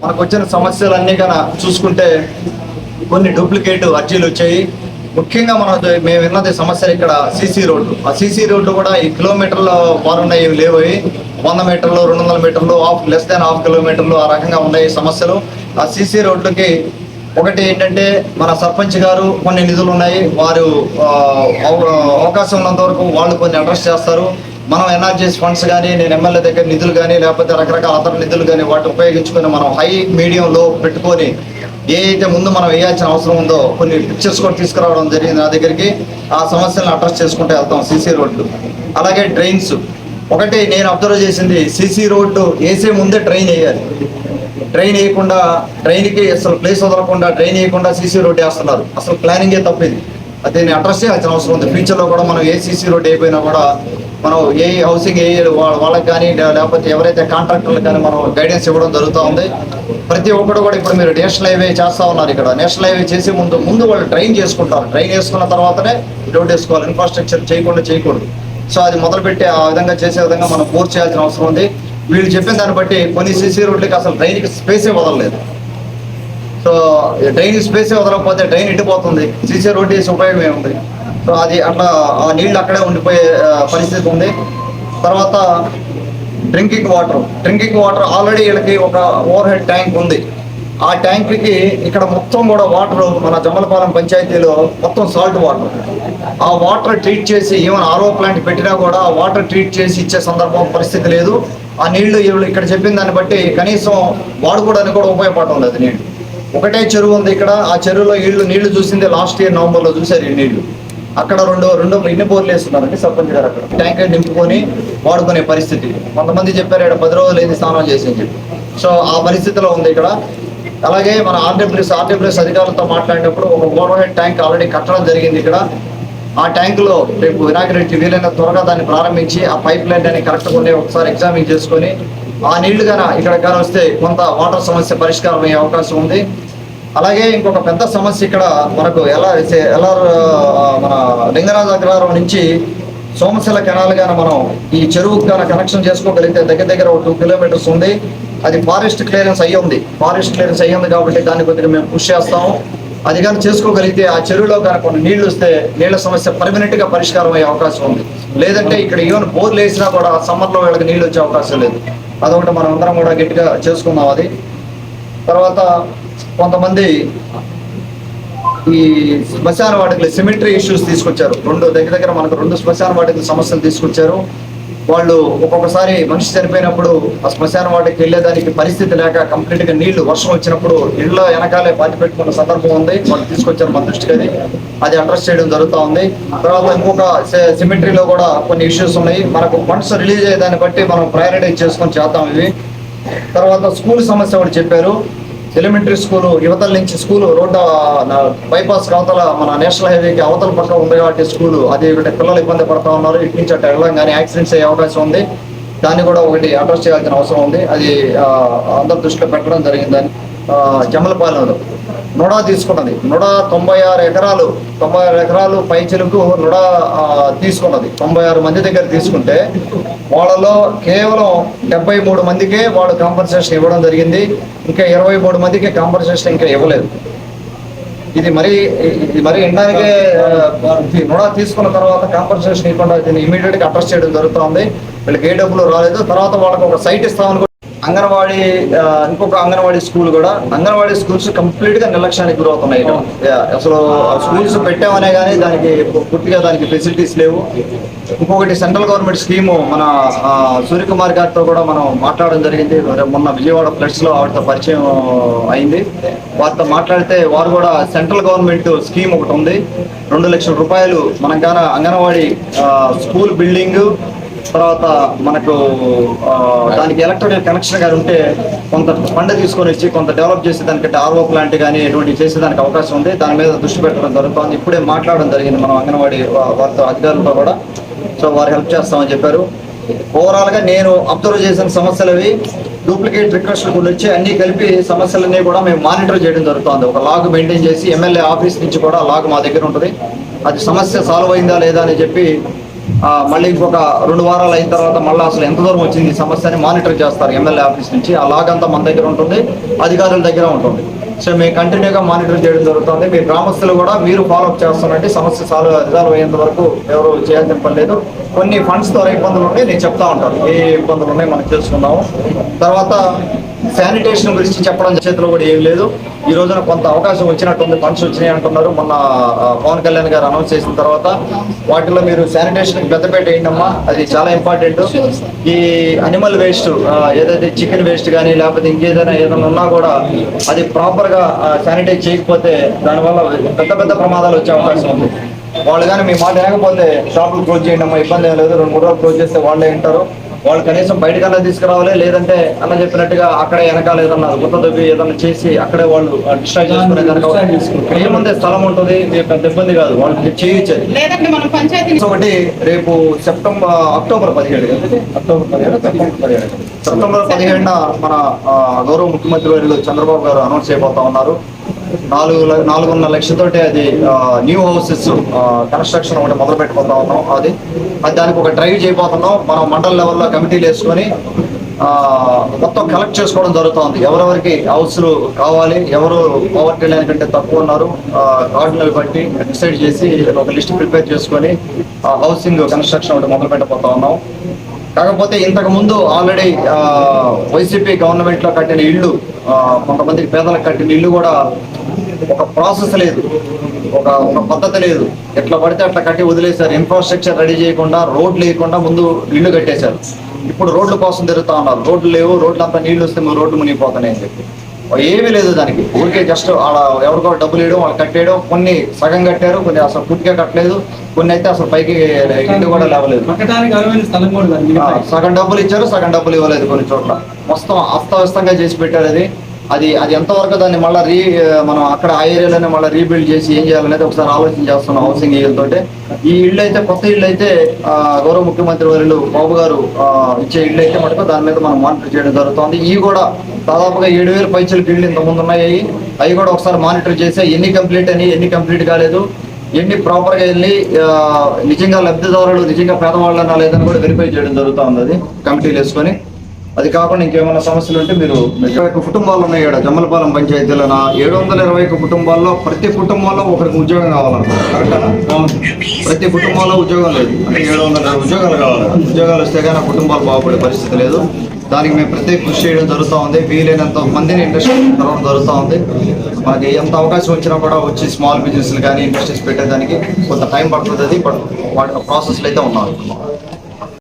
మనకు వచ్చిన సమస్యలన్నీ కన్నా చూసుకుంటే కొన్ని డూప్లికేట్ అర్జీలు వచ్చాయి. ముఖ్యంగా మనం మేము విన్నది సమస్య ఇక్కడ సీసీ రోడ్డు. ఆ సీసీ రోడ్డు కూడా ఈ కిలోమీటర్ల వారున్నాయి లేవు వంద మీటర్లు రెండు వందల మీటర్లు హాఫ్ లెస్ దాన్ హాఫ్ కిలోమీటర్లు ఆ రకంగా ఉన్నాయి సమస్యలు. ఆ సీసీ రోడ్లకి ఒకటి ఏంటంటే మన సర్పంచ్ గారు కొన్ని నిధులు ఉన్నాయి వారు అవ- అవకాశం ఉన్నంత వరకు వాళ్ళు కొన్ని అడ్రస్ చేస్తారు. మనం ఎన్ఆర్జీఎస్ ఫండ్స్ కానీ నేను ఎమ్మెల్యే దగ్గర నిధులు కానీ లేకపోతే రకరకాల అతర నిధులు కానీ వాటిని ఉపయోగించుకొని మనం హై మీడియం లో పెట్టుకొని ఏ ముందు మనం వేయాల్సిన అవసరం ఉందో కొన్ని పిక్చర్స్ కూడా తీసుకురావడం జరిగింది నా దగ్గరికి. ఆ సమస్యలను అడ్రస్ చేసుకుంటూ వెళ్తాం సీసీ రోడ్లు అలాగే డ్రైన్స్ ఒకటి నేను అబ్జర్వ్ చేసింది సీసీ రోడ్డు వేసే ముందే ట్రైన్ వేయాలి. ట్రైన్ వేయకుండా ట్రైన్కి అసలు ప్లేస్ వదలకుండా ట్రైన్ వేయకుండా సీసీ రోడ్డు వేస్తున్నారు. అసలు ప్లానింగే తప్పింది అది నేను అడ్రస్ చేయాల్సిన అవసరం ఉంది. ఫ్యూచర్లో కూడా మనం ఏ సీసీ రోడ్ అయిపోయినా కూడా మనం ఏ హౌసింగ్ ఏ వాళ్ళకి కానీ లేకపోతే ఎవరైతే కాంట్రాక్టర్లకు కానీ మనం గైడెన్స్ ఇవ్వడం జరుగుతూ ఉంది. ప్రతి ఒక్కరు కూడా ఇప్పుడు మీరు నేషనల్ హైవే చేస్తూ ఉన్నారు ఇక్కడ. నేషనల్ హైవే చేసే ముందు ముందు వాళ్ళు ట్రైన్ చేసుకుంటారు. ట్రైన్ చేసుకున్న తర్వాతనే రోడ్ వేసుకోవాలి. ఇన్ఫ్రాస్ట్రక్చర్ చేయకుండా చేయకూడదు. సో అది మొదలుపెట్టి ఆ విధంగా చేసే విధంగా మనం పూర్తి చేయాల్సిన అవసరం ఉంది. వీళ్ళు చెప్పిన దాన్ని బట్టి కొన్ని సీసీ రోడ్లకి అసలు ట్రైన్కి స్పేసే వదలలేదు. సో డ్రైన్ స్పేసే వదలకపోతే డ్రైన్ ఇటుపోతుంది. సీసీ రోడ్ వేసి ఉపయోగం ఏముంది? సో అది అట్లా ఆ నీళ్ళు అక్కడే ఉండిపోయే పరిస్థితి ఉంది. తర్వాత drinking water. Drinking water already వీళ్ళకి ఒక ఓవర్ హెడ్ ట్యాంక్ ఉంది. ఆ ట్యాంక్కి ఇక్కడ మొత్తం కూడా వాటర్ మన జమ్మలపాలెం పంచాయతీలో మొత్తం సాల్ట్ వాటర్. ఆ వాటర్ ట్రీట్ చేసి ఈవెన్ ఆరో ప్లాంట్ పెట్టినా కూడా ఆ వాటర్ ట్రీట్ చేసి ఇచ్చే సందర్భం పరిస్థితి లేదు. ఆ నీళ్ళు వీళ్ళు ఇక్కడ చెప్పిన దాన్ని బట్టి కనీసం వాడుకోవడానికి కూడా ఉపయోగపడుతుంది అది నీళ్ళు ఒకటే చెరువు ఉంది ఇక్కడ. ఆ చెరువులో ఇళ్ళు నీళ్ళు చూసిందే లాస్ట్ ఇయర్ నవంబర్లో చూసారు ఈ నీళ్ళు. అక్కడ రెండు రెండు ఇన్ని బోర్లు వేస్తున్నారండి? సర్పంచ్ గారు అక్కడ. ట్యాంకర్ నింపుకొని వాడుకునే పరిస్థితి. కొంతమంది చెప్పారు ఇక్కడ పది రోజులు ఏది స్నానం చేసి అని చెప్పి. సో ఆ పరిస్థితిలో ఉంది ఇక్కడ. అలాగే మన ఆర్డబ్ల్యూఎస్ ఆర్డబ్ల్యూఎస్ అధికారులతో మాట్లాడినప్పుడు ఒక ఓవర్ హెడ్ ట్యాంక్ ఆల్రెడీ కట్టడం జరిగింది ఇక్కడ. ఆ ట్యాంకులో రేపు వినాయకరెడ్డి వీలైన త్వరగా దాన్ని ప్రారంభించి ఆ పైప్ లైన్ అని కరెక్ట్గా ఉండే ఒకసారి ఎగ్జామిన్ చేసుకొని ఆ నీళ్ళు గాన ఇక్కడ కానీ వస్తే కొంత వాటర్ సమస్య పరిష్కారం అయ్యే అవకాశం ఉంది. అలాగే ఇంకొక పెద్ద సమస్య ఇక్కడ మనకు ఎలా ఎలా మన లింగరాజ అగ్రహారం నుంచి సోమశిల కెనాల్ గాన మనం ఈ చెరువుకు గాన కనెక్షన్ చేసుకోగలిగితే దగ్గర దగ్గర ఒక టూ కిలోమీటర్స్ ఉంది. అది ఫారెస్ట్ క్లియరెన్స్ అయ్యి ఉంది. ఫారెస్ట్ క్లియరెన్స్ అయ్యింది కాబట్టి దాన్ని కొద్దిగా మేము కృషి చేస్తాము. అది కానీ చేసుకోగలిగితే ఆ చెరువులో కానీ కొన్ని నీళ్ళు వస్తే నీళ్ళ సమస్య పర్మనెంట్గా పరిష్కారం అయ్యే అవకాశం ఉంది. లేదంటే ఇక్కడ ఈవెన్ బోర్లు వేసినా కూడా సమ్మర్లో వీళ్ళకి నీళ్ళు వచ్చే అవకాశం లేదు. అదొకటి మనం అందరం కూడా గట్టిగా చేసుకుందాం అది. తర్వాత కొంతమంది ఈ శ్మశాన వాటికలు సిమెట్రీ ఇష్యూస్ తీసుకొచ్చారు. రెండు దగ్గర దగ్గర మనకు రెండు శ్మశాన వాటికల సమస్యలు తీసుకొచ్చారు. వాళ్ళు ఒక్కొక్కసారి మనిషి చనిపోయినప్పుడు ఆ శ్మశాన వాటికి వెళ్ళేదానికి పరిస్థితి లేక కంప్లీట్గా నీళ్ళు వర్షం వచ్చినప్పుడు ఇళ్ళ వెనకాలే పాతి పెట్టుకున్న సందర్భం ఉంది. వాళ్ళు తీసుకొచ్చారు మన దృష్టికి అది అడ్రస్ చేయడం జరుగుతూ ఉంది తర్వాత ఇంకొక సిమెట్రీలో కూడా కొన్ని ఇష్యూస్ ఉన్నాయి. మనకు ఫండ్స్ రిలీజ్ అయ్యే దాన్ని బట్టి మనం ప్రయారిటైజ్ చేసుకొని చేద్దాం ఇవి. తర్వాత స్కూల్ సమస్య ఒకటి చెప్పారు. ఎలిమెంటరీ స్కూల్ యువతల నుంచి స్కూల్ రోడ్డు బైపాస్ అవతల మన నేషనల్ హైవేకి అవతల పక్క ఉంది కాబట్టి స్కూల్ అది ఒకటి పిల్లలు ఇబ్బంది పడతా ఉన్నారు. ఇటు నుంచి అటు వెళ్ళడం కానీ యాక్సిడెంట్స్ అయ్యే అవకాశం ఉంది. దాన్ని కూడా ఒకటి అడ్రస్ చేయాల్సిన అవసరం ఉంది. అది అందరి దృష్టిలో పెట్టడం జరిగిందని జమలపాలెంలో. నుడా తీసుకున్నది. నుడా తొంభై ఆరు ఎకరాలు తొంభై ఆరు ఎకరాలు పై చెలుకు నుడా తీసుకున్నది. తొంభై ఆరు మంది దగ్గర తీసుకుంటే వాళ్ళలో కేవలం డెబ్బై మూడు మందికే వాళ్ళు కాంపన్సేషన్ ఇవ్వడం జరిగింది. ఇంకా ఇరవై మూడు మందికి కాంపన్సేషన్ ఇంకా ఇవ్వలేదు. ఇది మరి ఇది మరి ఇండానికే ఆ, తీసుకున్న తర్వాత కాంపన్సేషన్ ఇవ్వకుండా దీన్ని ఇమీడియట్గా చేయడం జరుగుతుంది. వీళ్ళకి ఏ డబ్బులు రాలేదు. తర్వాత వాళ్ళకి ఒక సైట్ ఇస్తామని అంగన్వాడీ ఇంకొక అంగన్వాడీ స్కూల్ కూడా. అంగన్వాడీ స్కూల్స్ కంప్లీట్గా నిర్లక్ష్యానికి గురవుతున్నాయి అసలు స్కూల్స్ పెట్టామనే కానీ దానికి పూర్తిగా దానికి ఫెసిలిటీస్ లేవు. ఇంకొకటి సెంట్రల్ గవర్నమెంట్ స్కీము మన సూర్యకుమార్ గారితో కూడా మనం మాట్లాడడం జరిగింది. మొన్న విజయవాడ ఫ్లడ్స్లో ఆవిడతో పరిచయం అయింది. వారితో మాట్లాడితే వారు కూడా సెంట్రల్ గవర్నమెంట్ స్కీమ్ ఒకటి ఉంది. రెండు లక్షల రూపాయలు మన గాన అంగన్వాడీ స్కూల్ బిల్డింగ్ తర్వాత మనకు ఆ, దానికి ఎలక్ట్రికల్ కనెక్షన్ కానీ ఉంటే కొంత ఫండ్ తీసుకొని వచ్చి కొంత డెవలప్ చేసి దానికంటే ఆర్ఓ ప్లాంట్ కానీ ఎటువంటి చేసేదానికి అవకాశం ఉంది. దాని మీద దృష్టి పెట్టడం జరుగుతుంది. ఇప్పుడే మాట్లాడడం జరిగింది మనం అంగన్వాడీ వారితో అధికారులతో కూడా. సో వారు హెల్ప్ చేస్తామని చెప్పారు. ఓవరాల్గా నేను అబ్జర్వ్ చేసిన సమస్యలు అవి డూప్లికేట్ రిక్వెస్ట్లు గురించి వచ్చి అన్ని కలిపి సమస్యలన్నీ కూడా మేము మానిటర్ చేయడం జరుగుతుంది. ఒక లాగ్ మెయింటైన్ చేసి ఎమ్మెల్యే ఆఫీస్ నుంచి కూడా లాగ్ మా దగ్గర ఉంటుంది. అది సమస్య సాల్వ్ అయిందా లేదా అని చెప్పి మళ్ళీ ఇంకొక రెండు వారాలు అయిన తర్వాత మళ్ళీ అసలు ఎంత దూరం వచ్చింది ఈ సమస్య అని మానిటర్ చేస్తారు ఎమ్మెల్యే ఆఫీస్ నుంచి. ఆ లాగ్ అంతా మన దగ్గర ఉంటుంది అధికారుల దగ్గర ఉంటుంది. సో మేము కంటిన్యూగా మానిటర్ చేయడం జరుగుతుంది. మీ గ్రామస్తులు కూడా మీరు ఫాలోఅప్ చేస్తానంటే సమస్య సాల్వ్ రిజాల్వ్ అయ్యేంత వరకు ఎవరు చేయాల్సిన పని లేదు. కొన్ని ఫండ్స్ ద్వారా ఇబ్బందులు ఉన్నాయి నేను చెప్తా ఉంటాను. ఏ ఇబ్బందులు ఉన్నాయి మనం తెలుసుకున్నాము తర్వాత శానిటేషన్ గురించి చెప్పడం చేతిలో కూడా ఏం లేదు. ఈ రోజున కొంత అవకాశం వచ్చినట్టుంది ఫండ్స్ వచ్చినాయి అంటున్నారు. మొన్న పవన్ కళ్యాణ్ గారు అనౌన్స్ చేసిన తర్వాత వాటిలో మీరు శానిటేషన్ పెద్దపేట వేయండమ్మా అది చాలా ఇంపార్టెంట్ ఈ అనిమల్ వేస్ట్ ఏదైతే చికెన్ వేస్ట్ కానీ లేకపోతే ఇంకేదైనా ఏదైనా ఉన్నా కూడా అది ప్రాపర్గా శానిటైజ్ చేయకపోతే దానివల్ల పెద్ద పెద్ద ప్రమాదాలు వచ్చే అవకాశం ఉంది. వాళ్ళు కానీ మీ మాట లేకపోతే షాపులు క్లోజ్ చేయండి అమ్మా ఇబ్బంది ఏం లేదు. రెండు మూడు రోజులు క్లోజ్ చేస్తే వాళ్ళే వింటారు. వాళ్ళు కనీసం బయటకన్నా తీసుకురావాలి లేదంటే అన్న చెప్పినట్టుగా అక్కడే వెనకాల ఏదన్నా గుత్త దొబ్బి ఏదన్నా చేసి అక్కడే వాళ్ళు డిస్ట్రాయ్ చేసుకునే దానికి ఏముంది? స్థలం ఉంటుంది. మీకు పెద్ద ఇబ్బంది కాదు. వాళ్ళు చేయించేది. ఒకటి రేపు సెప్టెంబర్ అక్టోబర్ పదిహేడు? అక్టోబర్ పదిహేడు సెప్టెంబర్ పదిహేడు. సెప్టెంబర్ పదిహేడున మన గౌరవ ముఖ్యమంత్రి వర్యులు చంద్రబాబు గారు అనౌన్స్ చేయబోతా ఉన్నారు. నాలుగు ల- నాలుగున్నర లక్షలతోటి అది న్యూ హౌసెస్ కన్స్ట్రక్షన్ ఒకటి మొదలు పెట్టుకుంటా ఉన్నాం అది అది దానికి ఒక డ్రైవ్ చేయబోతున్నాం. మనం మండల లెవెల్లో కమిటీలు వేసుకొని మొత్తం కలెక్ట్ చేసుకోవడం జరుగుతుంది. ఎవరెవరికి హౌస్లు కావాలి ఎవరు పవర్టీ లైన్ కంటే తక్కువ ఉన్నారు కార్డులను బట్టి డిసైడ్ చేసి ఒక లిస్ట్ ప్రిపేర్ చేసుకొని హౌసింగ్ కన్స్ట్రక్షన్ ఒకటి మొదలు పెట్టబోతా ఉన్నాం. కాకపోతే ఇంతకు ముందు ఆల్రెడీ వైసీపీ గవర్నమెంట్లో కట్టిన ఇల్లు కొంతమంది పేదలకు కట్టిన ఇల్లు కూడా ఒక ప్రాసెస్ లేదు. ఒక ఒక పద్ధతి లేదు. ఎట్లా పడితే అట్లా కట్టి వదిలేశారు. ఇన్ఫ్రాస్ట్రక్చర్ రెడీ చేయకుండా రోడ్లు లేకుండా ముందు ఇల్లు కట్టేశారు. ఇప్పుడు రోడ్ల కోసం తిరుగుతా ఉన్నారు. రోడ్లు లేవు రోడ్లు అంతా నీళ్ళు వస్తే మేము రోడ్లు మునిగిపోతున్నాయి అని చెప్పి ఏమీ లేదు దానికి. ఊరికే జస్ట్ ఆడ ఎవరికో డబ్బులు వేయడం వాళ్ళు కట్టేయడం కొన్ని సగం కట్టారు కొన్ని అసలు పూర్తిగా కట్టలేదు. కొన్ని అయితే అసలు పైకి ఇల్లు కూడా లేవలేదు. సగం డబ్బులు ఇచ్చారు సగం డబ్బులు ఇవ్వలేదు కొన్ని చోట్ల. మొత్తం అస్తవ్యస్తంగా చేసి పెట్టారు అది. అది అది ఎంతవరకు దాన్ని మళ్ళీ రీ మనం అక్కడ ఆ ఏరియాలోనే మళ్ళీ రీబిల్డ్ చేసి ఏం చేయాలనేది ఒకసారి ఆలోచన చేస్తున్నాం హౌసింగ్ తోటి ఈ ఇల్లు అయితే కొత్త ఇల్లు అయితే గౌరవ ముఖ్యమంత్రి వర్యులు బాబు గారు ఇచ్చే ఇల్లు అయితే మటుకు దాని మీద మనం మానిటర్ చేయడం జరుగుతుంది. ఈ కూడా దాదాపుగా ఏడు వేల పైచలకి ఇళ్ళు ఇంతకుముందు ఉన్నాయి అవి కూడా ఒకసారి మానిటర్ చేసి ఎన్ని కంప్లీట్ అని ఎన్ని కంప్లీట్ కాలేదు. ఎన్ని ప్రాపర్గా వెళ్ళి నిజంగా లబ్ధిదారులు నిజంగా పేదవాళ్ళనా లేదని కూడా వెరిఫై చేయడం జరుగుతా ఉంది అది కమిటీలు వేసుకొని. అది కాకుండా ఇంకేమైనా సమస్యలు ఉంటే మీరు ఇరవై ఒక్క కుటుంబాలు ఉన్నాయి. ఇక్కడ జమ్మలపాలెం పంచాయతీలో ఏడు వందల ఇరవై ఒక్క కుటుంబాల్లో ప్రతి కుటుంబంలో ఒకరికి ఉద్యోగం కావాలన్నమాట ప్రతి కుటుంబంలో ఉద్యోగం లేదు. అంటే ఏడు వందల ఉద్యోగాలు కావాలి. ఉద్యోగాలు వస్తే కానీ కుటుంబాలు బాగుపడే పరిస్థితి లేదు. దానికి మేము ప్రత్యేక కృషి చేయడం జరుగుతూ ఉంది. వీలైనంత మందిని ఇండస్ట్రీ కలవడం జరుగుతూ ఉంది. మనకి ఎంత అవకాశం వచ్చినా కూడా వచ్చి స్మాల్ బిజినెస్లు కానీ ఇండస్ట్రీస్ పెట్టేదానికి కొంత టైం పడుతుంది. అది బట్ వాటి ప్రాసెస్లు అయితే ఉన్నాం